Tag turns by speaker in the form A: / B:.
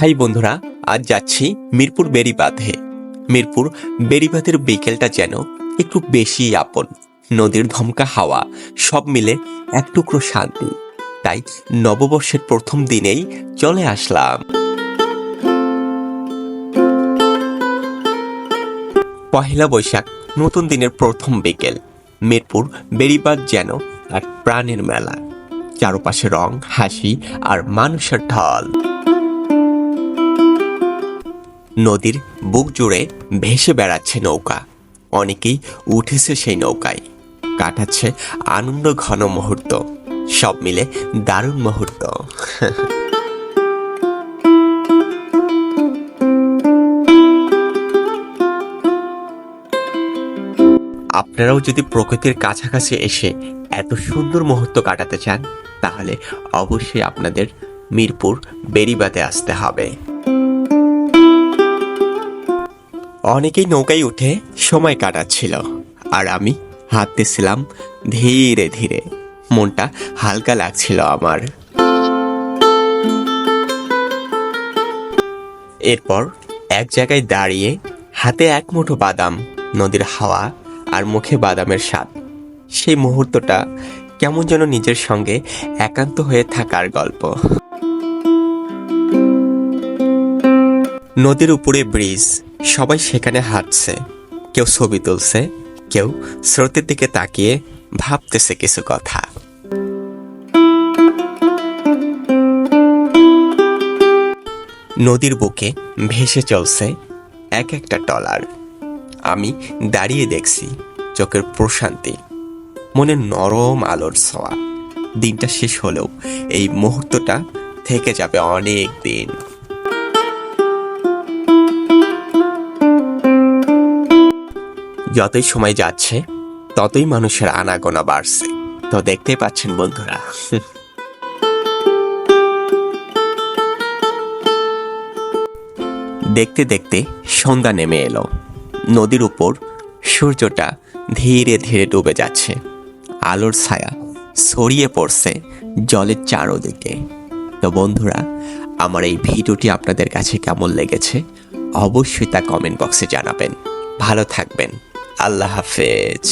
A: High বন্ধুরা, আজ যাচ্ছি মিরপুর বেড়িবাঁধে। মিরপুর বেড়িবাঁধের বিকেলটা যেন একটু বেশি আপন। নদীর ধমকা হাওয়া, সব মিলে এক টুকরো শান্তি। তাই নববর্ষের প্রথম দিনেই চলে আসলাম। পহেলা বৈশাখ, নতুন দিনের প্রথম বিকেল। মিরপুর বেড়িবাঁধ যেন এক প্রাণের মেলা। চারপাশে রং, হাসি আর মানুষের ঢল। নদীর বুক জুড়ে ভেসে বেড়াচ্ছে নৌকা। অনেকেই উঠেছে সেই নৌকায়। কাটাচ্ছে আনন্দ ঘন মুহূর্ত। সব মিলে দারুণ মুহূর্ত। আপনারাও যদি প্রকৃতির কাছাকাছি এসে এত সুন্দর মুহূর্ত কাটাতে চান, তাহলে অবশ্যই আপনাদের মিরপুর বেড়িবাতে আসতে হবে। অনেকেই নৌকায় উঠে সময় কাটাচ্ছিল, আর আমি হাঁটতেছিলাম ধীরে ধীরে। মনটা হালকা লাগছিল আমার। এরপর এক জায়গায় দাঁড়িয়ে হাতে এক মুঠো বাদাম, নদীর হাওয়া আর মুখে বাদামের স্বাদ। সেই মুহূর্তটা কেমন যেন নিজের সঙ্গে একান্ত হয়ে থাকার গল্প। নদীর উপরে ব্রিজ সবাই সেখানে হাঁটছে। কেউ ছবি তুলছে, কেউ স্রোতের দিকে তাকিয়ে ভাবতেছে কিছু কথা। নদীর বুকে ভেসে চলছে এক একটা টলার। আমি দাঁড়িয়ে দেখছি চোখের প্রশান্তি, মনে নরম আলোর ছোঁয়া। দিনটা শেষ হলেও এই মুহূর্তটা থেকে যাবে অনেক দিন। যতই সময় যাচ্ছে, ততই মানুষের আনাগোনা বাড়ছে। তো দেখতেই পাচ্ছেন বন্ধুরা। দেখতে দেখতে সন্ধ্যা নেমে এলো। নদীর উপর সূর্যটা ধীরে ধীরে ডুবে যাচ্ছে। আলোর ছায়া ছড়িয়ে পড়ছে জলের চারোদিকে। তো বন্ধুরা, আমার এই ভিডিওটি আপনাদের কাছে কেমন লেগেছে, অবশ্যই তা কমেন্ট বক্সে জানাবেন। ভালো থাকবেন। আল্লাহ হাফেজ।